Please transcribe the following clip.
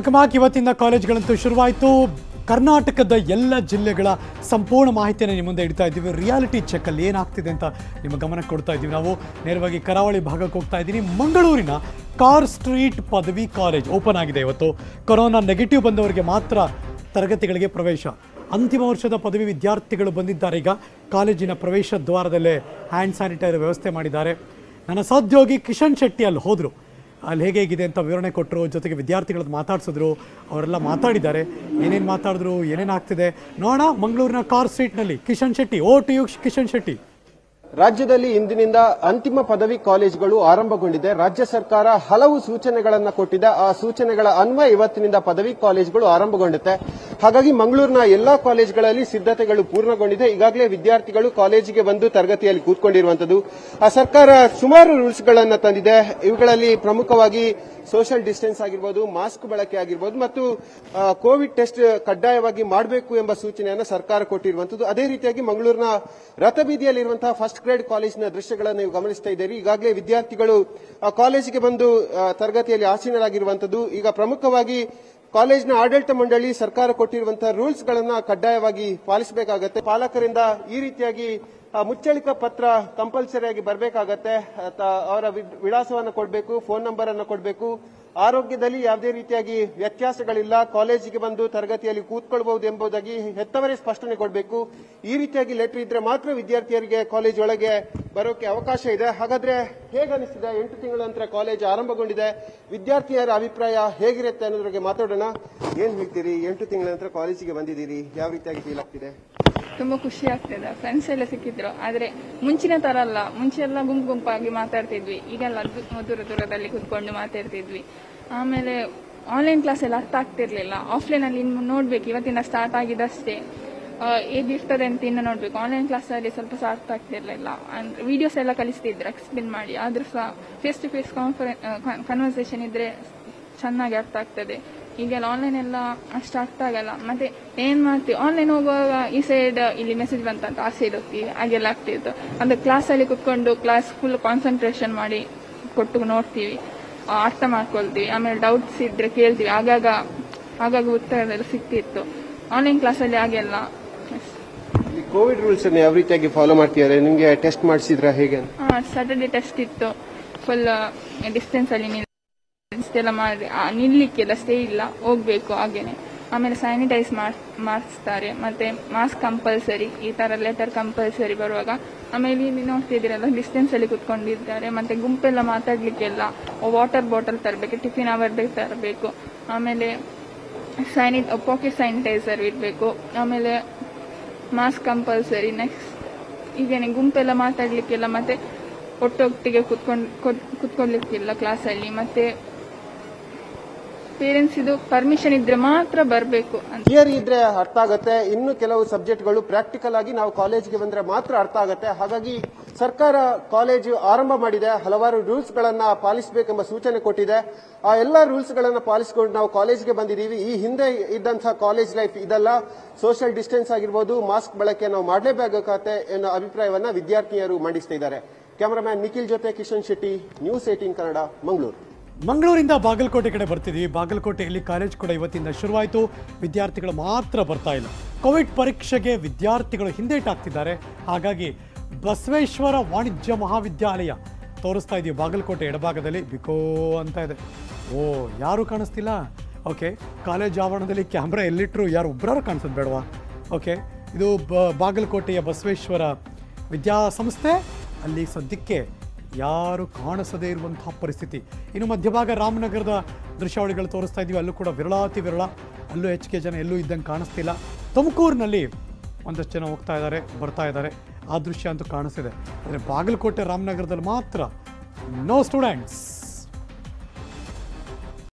ಅಕಮಾಕ್ ಇವತ್ತಿಂದ ಕಾಲೇಜ್ಗಳಂತೂ ಶುರುವಾಯಿತು. ಕರ್ನಾಟಕದ ಎಲ್ಲ ಜಿಲ್ಲೆಗಳ ಸಂಪೂರ್ಣ ಮಾಹಿತಿಯನ್ನು ನಿಮ್ಮ ಮುಂದೆ ಇಡ್ತಾ ಇದ್ದೀವಿ. ರಿಯಾಲಿಟಿ ಚೆಕ್ಕಲ್ಲಿ ಏನಾಗ್ತಿದೆ ಅಂತ ನಿಮ್ಮ ಗಮನಕ್ಕೆ ಕೊಡ್ತಾ ಇದ್ದೀವಿ. ನಾವು ನೇರವಾಗಿ ಕರಾವಳಿ ಭಾಗಕ್ಕೆ ಹೋಗ್ತಾ ಇದ್ದೀನಿ. ಮಂಗಳೂರಿನ ಕಾರ್ ಸ್ಟ್ರೀಟ್ ಪದವಿ ಕಾಲೇಜ್ ಓಪನ್ ಆಗಿದೆ ಇವತ್ತು. ಕೊರೋನಾ ನೆಗೆಟಿವ್ ಬಂದವರಿಗೆ ಮಾತ್ರ ತರಗತಿಗಳಿಗೆ ಪ್ರವೇಶ. ಅಂತಿಮ ವರ್ಷದ ಪದವಿ ವಿದ್ಯಾರ್ಥಿಗಳು ಬಂದಿದ್ದಾರೆ. ಈಗ ಕಾಲೇಜಿನ ಪ್ರವೇಶ ದ್ವಾರದಲ್ಲೇ ಹ್ಯಾಂಡ್ ಸ್ಯಾನಿಟೈಸರ್ ವ್ಯವಸ್ಥೆ ಮಾಡಿದ್ದಾರೆ. ನನ್ನ ಸಹೋದ್ಯೋಗಿ ಕಿಶನ್ ಶೆಟ್ಟಿ ಅಲ್ಲಿ ಹೋದರು. ಅಲ್ಲಿ ಹೇಗೆ ಹೇಗಿದೆ ಅಂತ ವಿವರಣೆ ಕೊಟ್ಟರು, ಜೊತೆಗೆ ವಿದ್ಯಾರ್ಥಿಗಳದ್ದು ಮಾತಾಡ್ಸಿದ್ರು, ಅವರೆಲ್ಲ ಮಾತಾಡಿದ್ದಾರೆ. ಏನೇನು ಮಾತಾಡಿದ್ರು, ಏನೇನು ಆಗ್ತಿದೆ? ನೋಡೋಣ ಮಂಗಳೂರಿನ ಕಾರ್ ಸ್ಟ್ರೀಟ್ನಲ್ಲಿ Kishan Shetty, over to you Kishan Shetty. ರಾಜ್ಯದಲ್ಲಿ ಇಂದಿನಿಂದ ಅಂತಿಮ ಪದವಿ ಕಾಲೇಜುಗಳು ಆರಂಭಗೊಂಡಿದೆ. ರಾಜ್ಯ ಸರ್ಕಾರ ಹಲವು ಸೂಚನೆಗಳನ್ನು ಕೊಟ್ಟಿದೆ. ಆ ಸೂಚನೆಗಳ ಅನ್ವಯ ಇವತ್ತಿನಿಂದ ಪದವಿ ಕಾಲೇಜುಗಳು ಆರಂಭಗೊಂಡುತ್ತೆ ಹಾಗಾಗಿ ಮಂಗಳೂರಿನ ಎಲ್ಲಾ ಕಾಲೇಜುಗಳಲ್ಲಿ ಸಿದ್ಧತೆಗಳು ಪೂರ್ಣಗೊಂಡಿದೆ. ಈಗಾಗಲೇ ವಿದ್ಯಾರ್ಥಿಗಳು ಕಾಲೇಜಿಗೆ ಬಂದು ತರಗತಿಯಲ್ಲಿ ಕೂತ್ಕೊಂಡಿರುವಂತದ್ದು ಸರ್ಕಾರ ಸುಮಾರು ರೂಲ್ಸ್ಗಳನ್ನು ತಂದಿದೆ. ಇವುಗಳಲ್ಲಿ ಪ್ರಮುಖವಾಗಿ ಸೋಷಿಯಲ್ ಡಿಸ್ಟೆನ್ಸ್ ಆಗಿರ್ಬೋದು ಮಾಸ್ಕ್ ಬಳಕೆ ಆಗಿರ್ಬೋದು ಮತ್ತು ಕೋವಿಡ್ ಟೆಸ್ಟ್ ಕಡ್ಡಾಯವಾಗಿ ಮಾಡಬೇಕು ಎಂಬ ಸೂಚನೆಯನ್ನು ಸರ್ಕಾರ ಕೊಟ್ಟಿರುವಂತದ್ದು ಅದೇ ರೀತಿಯಾಗಿ ಮಂಗಳೂರಿನ ರಥಬೀದಿಯಲ್ಲಿರುವಂತಹ ಫಸ್ಟ್ ಗ್ರೇಡ್ ಕಾಲೇಜಿನ ದೃಶ್ಯಗಳನ್ನು ನೀವು ಗಮನಿಸ್ತಾ ಇದ್ದೀರಿ. ಈಗಾಗಲೇ ವಿದ್ಯಾರ್ಥಿಗಳು ಕಾಲೇಜಿಗೆ ಬಂದು ತರಗತಿಯಲ್ಲಿ ಆಸೀನರಾಗಿರುವಂತದ್ದು ಈಗ ಪ್ರಮುಖವಾಗಿ ಕಾಲೇಜಿನ ಆಡಳಿತ ಮಂಡಳಿ ಸರ್ಕಾರ ಕೊಟ್ಟಿರುವಂತಹ ರೂಲ್ಸ್ಗಳನ್ನ ಕಡ್ಡಾಯವಾಗಿ ಪಾಲಿಸಬೇಕಾಗತ್ತೆ. ಪಾಲಕರಿಂದ ಈ ರೀತಿಯಾಗಿ ಮುಚ್ಚಳಿಕ ಪತ್ರ ಕಂಪಲ್ಸರಿಯಾಗಿ ಬರಬೇಕಾಗತ್ತೆ. ಅವರ ವಿಳಾಸವನ್ನು ಕೊಡಬೇಕು ಫೋನ್ ನಂಬರ್ ಅನ್ನು ಕೊಡಬೇಕು. ಆರೋಗ್ಯದಲ್ಲಿ ಯಾವುದೇ ರೀತಿಯಾಗಿ ವ್ಯತ್ಯಾಸಗಳಿಲ್ಲ. ಕಾಲೇಜಿಗೆ ಬಂದು ತರಗತಿಯಲ್ಲಿ ಕೂತ್ಕೊಳ್ಬಹುದು ಎಂಬುದಾಗಿ ಹೆತ್ತವರೇ ಸ್ಪಷ್ಟನೆ ಕೊಡಬೇಕು. ಈ ರೀತಿಯಾಗಿ ಲೆಟರ್ ಇದ್ರೆ ಮಾತ್ರ ವಿದ್ಯಾರ್ಥಿಯರಿಗೆ ಕಾಲೇಜ್ ಒಳಗೆ ಬರೋಕೆ ಅವಕಾಶ ಇದೆ. ಹಾಗಾದ್ರೆ ಹೇಗನಿಸಿದೆ ಎಂಟು ತಿಂಗಳ ನಂತರ ಕಾಲೇಜ್ ಆರಂಭಗೊಂಡಿದೆ. ವಿದ್ಯಾರ್ಥಿಯರ ಅಭಿಪ್ರಾಯ ಹೇಗಿರುತ್ತೆ ಅನ್ನೋದ್ರ ಬಗ್ಗೆ ಮಾತಾಡೋಣ. ಏನ್ ಹೇಳ್ತೀರಿ? ಎಂಟು ತಿಂಗಳ ನಂತರ ಕಾಲೇಜಿಗೆ ಬಂದಿದ್ದೀರಿ. ಯಾವ ರೀತಿಯಾಗಿ ಫೀಲ್ ಆಗ್ತಿದೆ? ತುಂಬಾ ಖುಷಿ ಆಗ್ತದೆ. ಫ್ರೆಂಡ್ಸ್ ಎಲ್ಲ ಸಿಕ್ಕಿದ್ರು. ಆದ್ರೆ ಮುಂಚಿನ ತರ ಅಲ್ಲ. ಮುಂಚೆ ಎಲ್ಲ ಗುಂಪು ಗುಂಪಾಗಿ ಮಾತಾಡ್ತಿದ್ವಿ. ಈಗೆಲ್ಲ ದೂರ ದೂರದಲ್ಲಿ ಕುತ್ಕೊಂಡು ಮಾತಾಡ್ತಿದ್ವಿ. ಆಮೇಲೆ ಆನ್ಲೈನ್ ಕ್ಲಾಸ್ ಎಲ್ಲ ಅರ್ಥ ಆಗ್ತಿರ್ಲಿಲ್ಲ. ಆಫ್ಲೈನ್ ಅಲ್ಲಿ ಇನ್ನು ನೋಡ್ಬೇಕು. ಇವತ್ತಿನ ಸ್ಟಾರ್ಟ್ ಆಗಿದಷ್ಟೇ. ಹೇಗಿರ್ತದೆ ಅಂತ ಇನ್ನು ನೋಡ್ಬೇಕು. ಆನ್ಲೈನ್ ಕ್ಲಾಸ್ ಅಲ್ಲಿ ಸ್ವಲ್ಪ ಸಹ ಅರ್ಥ ಆಗ್ತಿರ್ಲಿಲ್ಲ. ಅಂದ್ರೆ ವಿಡಿಯೋಸ್ ಎಲ್ಲ ಕಲಿಸ್ತಿದ್ರು. ಎಕ್ಸ್ಪ್ಲೇನ್ ಮಾಡಿ. ಆದ್ರೂ ಸಹ face to face conference conversation ಇದ್ರೆ ಚೆನ್ನಾಗಿ ಅರ್ಥ ಆಗ್ತದೆ. ಈಗೆಲ್ಲ ಆನ್ಲೈನ್ ಎಲ್ಲ ಅಷ್ಟು ಅರ್ಥ ಆಗಲ್ಲ. ಮತ್ತೆ ಏನ್ ಮಾಡ್ತೀವಿ ಆನ್ಲೈನ್ ಹೋಗುವಾಗ ಈ ಸೈಡ್ ಇಲ್ಲಿ ಮೆಸೇಜ್ ಬಂತಂತ ಆ ಸೈಡ್ ಹೋಗ್ತೀವಿ ಹಾಗೆಲ್ಲ ಆಗ್ತಿತ್ತು. ಅಂದ್ರೆ ಕ್ಲಾಸ್ ಅಲ್ಲಿ ಕುತ್ಕೊಂಡು ಕ್ಲಾಸ್ ಫುಲ್ ಕಾನ್ಸಂಟ್ರೇಷನ್ ಮಾಡಿ ಕೊಟ್ಟು ನೋಡ್ತೀವಿ ಅರ್ಥ ಮಾಡ್ಕೊಳ್ತೀವಿ ಆಮೇಲೆ ಡೌಟ್ಸ್ ಇದ್ರೆ ಕೇಳ್ತೀವಿ. ಆಗಾಗ ಆಗಾಗ ಉತ್ತರ ಸಿಕ್ತಿತ್ತು. ಆನ್ಲೈನ್ ಕ್ಲಾಸಲ್ಲಿ ಹಾಗೆಲ್ಲ. ಕೋವಿಡ್ ರೂಲ್ಸ್ ಅನ್ನು ಯಾವ ರೀತಿಯಾಗಿ ಫಾಲೋ ಮಾಡ್ತಿದ್ದಾರೆ? ನಿಮಗೆ ಟೆಸ್ಟ್ ಮಾಡಿಸಿದ್ರ ಹೇಗೆ ಅಂತ? ಸ್ಯಾಟರ್ಡೆ ಟೆಸ್ಟ್ ಇತ್ತು. ಫುಲ್ ಡಿಸ್ಟೆನ್ಸ್ ಅಲ್ಲಿ ಎಲ್ಲ ಮಾಡಿ ನಿಲ್ಲಿಕ್ಕೆ ನಿಲ್ಲಿಕ್ಕೆಲ್ಲ ಸ್ಟೇ ಇಲ್ಲ, ಹೋಗ್ಬೇಕು ಹಾಗೇನೆ. ಆಮೇಲೆ ಸ್ಯಾನಿಟೈಸ್ ಮಾಡಿಸ್ತಾರೆ. ಮತ್ತೆ ಮಾಸ್ಕ್ ಕಂಪಲ್ಸರಿ ಈ ತರ ಲೆಟರ್ ಕಂಪಲ್ಸರಿ ಬರುವಾಗ, ಆಮೇಲೆ ಇಲ್ಲಿ ನೋಡ್ತಿದ್ದೀರಲ್ಲ ಡಿಸ್ಟೆನ್ಸ್ ಅಲ್ಲಿ ಕುತ್ಕೊಂಡಿದ್ದಾರೆ. ಮತ್ತೆ ಗುಂಪೆಲ್ಲ ಮಾತಾಡ್ಲಿಕ್ಕೆಲ್ಲ ವಾಟರ್ ಬಾಟಲ್ ತರಬೇಕು ಟಿಫಿನ್ ಅವರ್ದೇ ತರಬೇಕು. ಆಮೇಲೆ ಸ್ಯಾನಿ ಪಾಕೆಟ್ ಸ್ಯಾನಿಟೈಸರ್ ಇರಬೇಕು ಆಮೇಲೆ ಮಾಸ್ಕ್ ಕಂಪಲ್ಸರಿ ನೆಕ್ಸ್ಟ್ ಈಗೇನೆ ಗುಂಪೆಲ್ಲ ಮಾತಾಡ್ಲಿಕ್ಕೆಲ್ಲ, ಮತ್ತೆ ಒಟ್ಟೊಟ್ಟಿಗೆ ಕುತ್ಕೊಂಡು ಕುತ್ಕೊಳ್ಲಿಕ್ಕಿಲ್ಲ ಕ್ಲಾಸಲ್ಲಿ ಮತ್ತೆ ಪೇರೆಂಟ್ಸ್ ಇದು ಪರ್ಮಿಷನ್ ಇದ್ರೆ ಮಾತ್ರ ಬರಬೇಕು ಥಿಯರಿ ಇದ್ರೆ ಅರ್ಥ ಆಗುತ್ತೆ. ಇನ್ನು ಕೆಲವು ಸಬ್ಜೆಕ್ಟ್ಗಳು ಪ್ರಾಕ್ಟಿಕಲ್ ಆಗಿ ನಾವು ಕಾಲೇಜ್ಗೆ ಬಂದ್ರೆ ಮಾತ್ರ ಅರ್ಥ ಆಗುತ್ತೆ. ಹಾಗಾಗಿ ಸರ್ಕಾರ ಕಾಲೇಜು ಆರಂಭ ಮಾಡಿದೆ. ಹಲವಾರು ರೂಲ್ಸ್ ಗಳನ್ನ ಪಾಲಿಸಬೇಕೆಂಬ ಸೂಚನೆ ಕೊಟ್ಟಿದೆ. ಆ ಎಲ್ಲಾ ರೂಲ್ಸ್ ಗಳನ್ನ ಪಾಲಿಸಿಕೊಂಡು ನಾವು ಕಾಲೇಜ್ಗೆ ಬಂದಿದ್ದೀವಿ. ಈ ಹಿಂದೆ ಇದ್ದಂತಹ ಕಾಲೇಜ್ ಲೈಫ್ ಇದೆಲ್ಲ. ಸೋಷಿಯಲ್ ಡಿಸ್ಟೆನ್ಸ್ ಆಗಿರ್ಬೋದು ಮಾಸ್ಕ್ ಬಳಕೆ ನಾವು ಮಾಡಲೇಬೇಕಾಗತ್ತೆ ಎನ್ನುವ ಅಭಿಪ್ರಾಯವನ್ನ ವಿದ್ಯಾರ್ಥಿಯರು ಮಂಡಿಸ್ತಾ ಇದ್ದಾರೆ. ಕ್ಯಾಮರಾಮ್ಯಾನ್ ನಿಖಿಲ್ ಜೊತೆ ಕಿಶನ್ ಶೆಟ್ಟಿ ನ್ಯೂಸ್ ಏಟೀನ್ ಕನ್ನಡ, ಮಂಗಳೂರು. ಮಂಗಳೂರಿಂದ ಬಾಗಲಕೋಟೆ ಕಡೆ ಬರ್ತಿದ್ದೀವಿ ಬಾಗಲಕೋಟೆಯಲ್ಲಿ ಕಾಲೇಜ್ ಕೂಡ ಇವತ್ತಿಂದ ಶುರುವಾಯಿತು. ವಿದ್ಯಾರ್ಥಿಗಳು ಮಾತ್ರ ಬರ್ತಾ ಇಲ್ಲ. ಕೋವಿಡ್ ಪರೀಕ್ಷೆಗೆ ವಿದ್ಯಾರ್ಥಿಗಳು ಹಿಂದೇಟಾಗ್ತಿದ್ದಾರೆ ಹಾಗಾಗಿ ಬಸವೇಶ್ವರ ವಾಣಿಜ್ಯ ಮಹಾವಿದ್ಯಾಲಯ ತೋರಿಸ್ತಾ ಇದೀವಿ. ಬಾಗಲಕೋಟೆ ಎಡಭಾಗದಲ್ಲಿ. ಬಿಕೋ ಅಂತ ಇದೆ. ಓ, ಯಾರು ಕಾಣಿಸ್ತಿಲ್ಲ? ಓಕೆ ಕಾಲೇಜ್ ಆವರಣದಲ್ಲಿ ಕ್ಯಾಮ್ರಾ ಎಲ್ಲಿಟ್ಟರು ಯಾರು ಒಬ್ಬರಾರು ಕಾಣಿಸೋದು ಬೇಡವಾ? ಓಕೆ ಇದು ಬಾಗಲಕೋಟೆಯ ಬಸವೇಶ್ವರ ವಿದ್ಯಾಸಂಸ್ಥೆ. ಅಲ್ಲಿ ಸದ್ಯಕ್ಕೆ ಯಾರು ಕಾಣಿಸದೇ ಇರುವಂತಹ ಪರಿಸ್ಥಿತಿ. ಇನ್ನು ಮಧ್ಯಭಾಗ ರಾಮನಗರದ ದೃಶ್ಯಾವಳಿಗಳು ತೋರಿಸ್ತಾ ಇದ್ದೀವಿ. ಅಲ್ಲೂ ಕೂಡ ವಿರಳಾತಿ ವಿರಳ. ಅಲ್ಲೂ ಹೆಚ್ಚಿಗೆ ಜನ ಎಲ್ಲೂ ಇದ್ದಂಗೆ ಕಾಣಿಸ್ತಿಲ್ಲ. ತುಮಕೂರಿನಲ್ಲಿ ಒಂದಷ್ಟು ಜನ ಹೋಗ್ತಾ ಇದ್ದಾರೆ, ಬರ್ತಾ ಇದ್ದಾರೆ. ಆ ದೃಶ್ಯ ಅಂತೂ ಕಾಣಿಸ್ತಿದೆ. ಆದರೆ ಬಾಗಲಕೋಟೆ ರಾಮನಗರದಲ್ಲಿ ಮಾತ್ರ ನೋ ಸ್ಟೂಡೆಂಟ್ಸ್